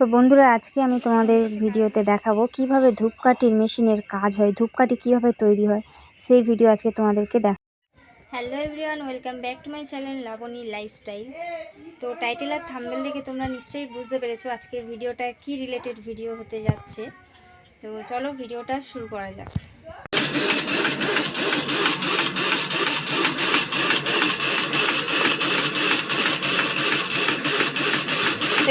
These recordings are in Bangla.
তো বন্ধুরা, আজকে আমি তোমাদের ভিডিওতে দেখাবো কীভাবে ধূপকাঠির মেশিনের কাজ হয়, ধূপকাঠি কীভাবে তৈরি হয়, সেই ভিডিও আজকে তোমাদেরকে দেখ hello everyone welcome back to my channel Laboni lifestyle তো টাইটেল আর থাম্বনেল দেখে তোমরা নিশ্চয়ই বুঝতে পেরেছ আজকে ভিডিওটা কি রিলেটেড ভিডিও হতে যাচ্ছে। তো চলো ভিডিওটা শুরু করা যাক।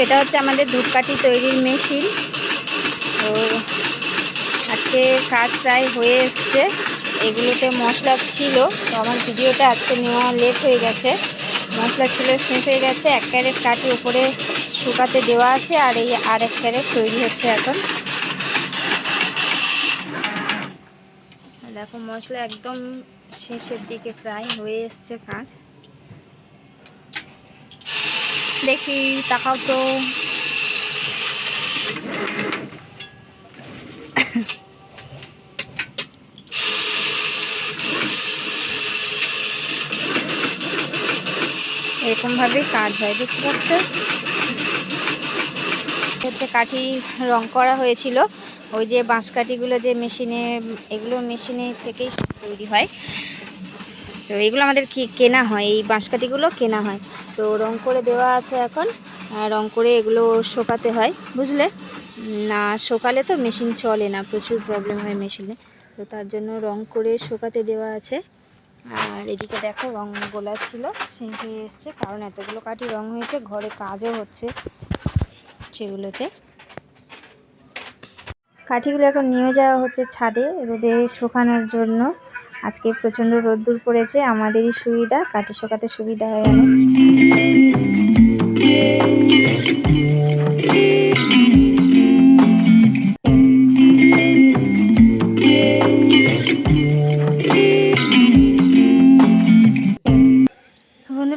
এটা হচ্ছে আমাদের ধূপকাঠি তৈরির মেশিন। তো আজকে কাজ প্রায় হয়ে এসছে। এগুলোতে মশলা ছিল। তো আমার ভিডিওটা আজকে নেওয়া লেট হয়ে গেছে। মশলা ছিল, শেষ হয়ে গেছে। এক ক্যারেট কাটি উপরে শুকাতে দেওয়া আছে আর এই আর এক ক্যারেট তৈরি হচ্ছে এখন। দেখো, মশলা একদম শেষের দিকে প্রায় হয়ে এসছে কাজ। দেখি, তাকাও তো। এরকম ভাবেই কাজ হয় দেখতে পাচ্ছ হচ্ছে কাঠি রং করা হয়েছিল। ওই যে বাঁশ কাঠিগুলো যে মেশিনে, এগুলো মেশিনে থেকেই তৈরি হয়। তো এগুলো আমাদের কি কেনা হয়? এই বাঁশকাঠিগুলো কেনা হয়। তো রং করে দেওয়া আছে এখন। রং করে এগুলো শোকাতে হয়, বুঝলে? না, শোকালে তো মেশিন চলে না, প্রচুর প্রবলেম হয় মেশিনে। তো তার জন্য রং করে শোকাতে দেওয়া আছে। আর এদিকে দেখো রং গোলা ছিল হয়ে এসছে। কারণ এতগুলো কাঠি রং হয়েছে, ঘরে কাজও হচ্ছে সেগুলোতে। কাঠিগুলো এখন নিয়ে যাওয়া হচ্ছে ছাদে রোদে শুকানোর জন্য। আজকে প্রচণ্ড রোদ্দুর পড়েছে, আমাদেরই সুবিধা কাঠি শোকাতে সুবিধা হয়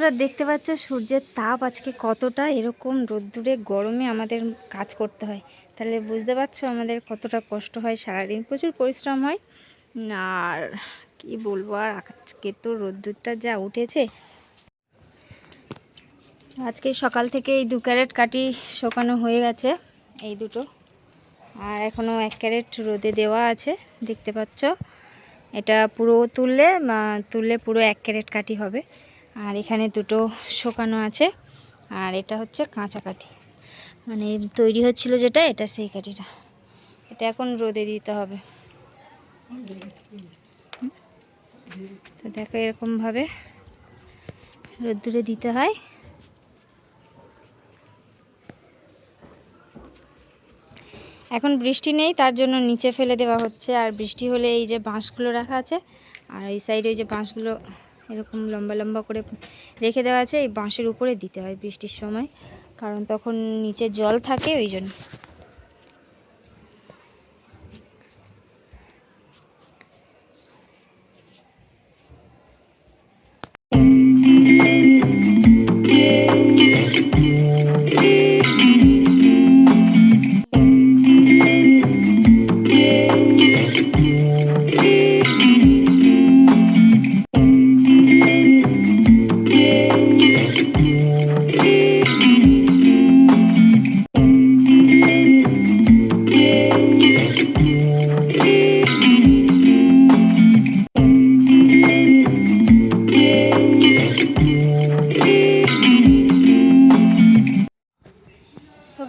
বন্ধুরা, দেখতে পাচ্ছ সূর্যের তাপ আজকে কতটা? এরকম রোদ্দুরে, গরমে আমাদের কাজ করতে হয়। তাহলে বুঝতে পারছ আমাদের কতটা কষ্ট হয়, সারাদিন প্রচুর পরিশ্রম হয়। আর কি বলব আর, আজকে তো রোদ্দুরটা যা উঠেছে। আজকে সকাল থেকে এই দু ক্যারেট কাটি শোকানো হয়ে গেছে, এই দুটো। আর এখনও এক ক্যারেট রোদে দেওয়া আছে, দেখতে পাচ্ছ। এটা পুরো তুললে তুললে পুরো এক ক্যারেট কাটি হবে। আর এখানে দুটো শোকানো আছে। আর এটা হচ্ছে কাঁচা কাঠি। মানে তৈরি হচ্ছিল যেটা, এটা সেই কাঠিটা। এটা এখন রোদে দিতে হবে। তো দেখো এরকমভাবে রোদ্দুরে দিতে হয়। এখন বৃষ্টি নেই, তার জন্য নিচে ফেলে দেওয়া হচ্ছে। আর বৃষ্টি হলে এই যে বাঁশগুলো রাখা আছে, আর এই সাইডে ওই যে বাঁশগুলো এরকম লম্বা লম্বা করে রেখে দেওয়া আছে, এই বাঁশের উপরে দিতে হয় বৃষ্টির সময়। কারণ তখন নিচে জল থাকে, ওই জন্য।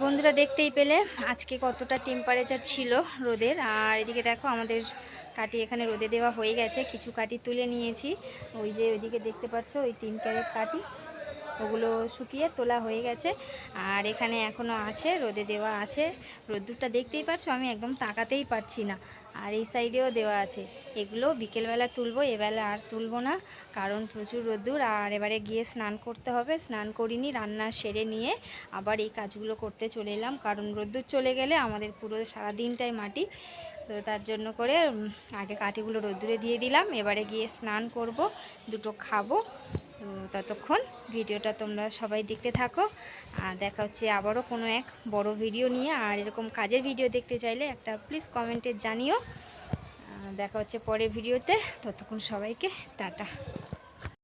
বন্ধুরা দেখতেই পেলে আজকে কতটা টেম্পারেচার ছিল রোদের। আর এদিকে দেখো আমাদের কাটি এখানে রোদে দেওয়া হয়ে গেছে। কিছু কাটি তুলে নিয়েছি। ওই যে ওইদিকে দেখতে পাচ্ছ ওই তিন ক্যারেট কাটি ওগুলো শুকিয়ে তোলা হয়ে গেছে। আর এখানে এখনও আছে, রোদে দেওয়া আছে। রোদ্দুরটা দেখতেই পারছ, আমি একদম তাকাতেই পারছি না। আর এই সাইডেও দেওয়া আছে। এগুলো বিকেলবেলা তুলবো, এবেলা আর তুলবো না, কারণ প্রচুর রোদ্দুর। আর এবারে গিয়ে স্নান করতে হবে। স্নান করিনি, রান্না সেরে নিয়ে আবার এই কাজগুলো করতে চলে এলাম। কারণ রোদ্দুর চলে গেলে আমাদের পুরো সারাদিনটাই মাটি। তো তার জন্য করে আগে কাঠিগুলো রোদ্দুরে দিয়ে দিলাম। এবারে গিয়ে স্নান করব, দুটো খাব। তো ততক্ষণ ভিডিওটা তোমরা সবাই দেখতে থাকো। আর দেখা হচ্ছে আবারও কোনো এক বড় ভিডিও নিয়ে। আর এরকম কাজের ভিডিও দেখতে চাইলে একটা প্লিজ কমেন্টে জানিও। দেখা হচ্ছে পরে ভিডিওতে। ততক্ষণ সবাইকে টাটা।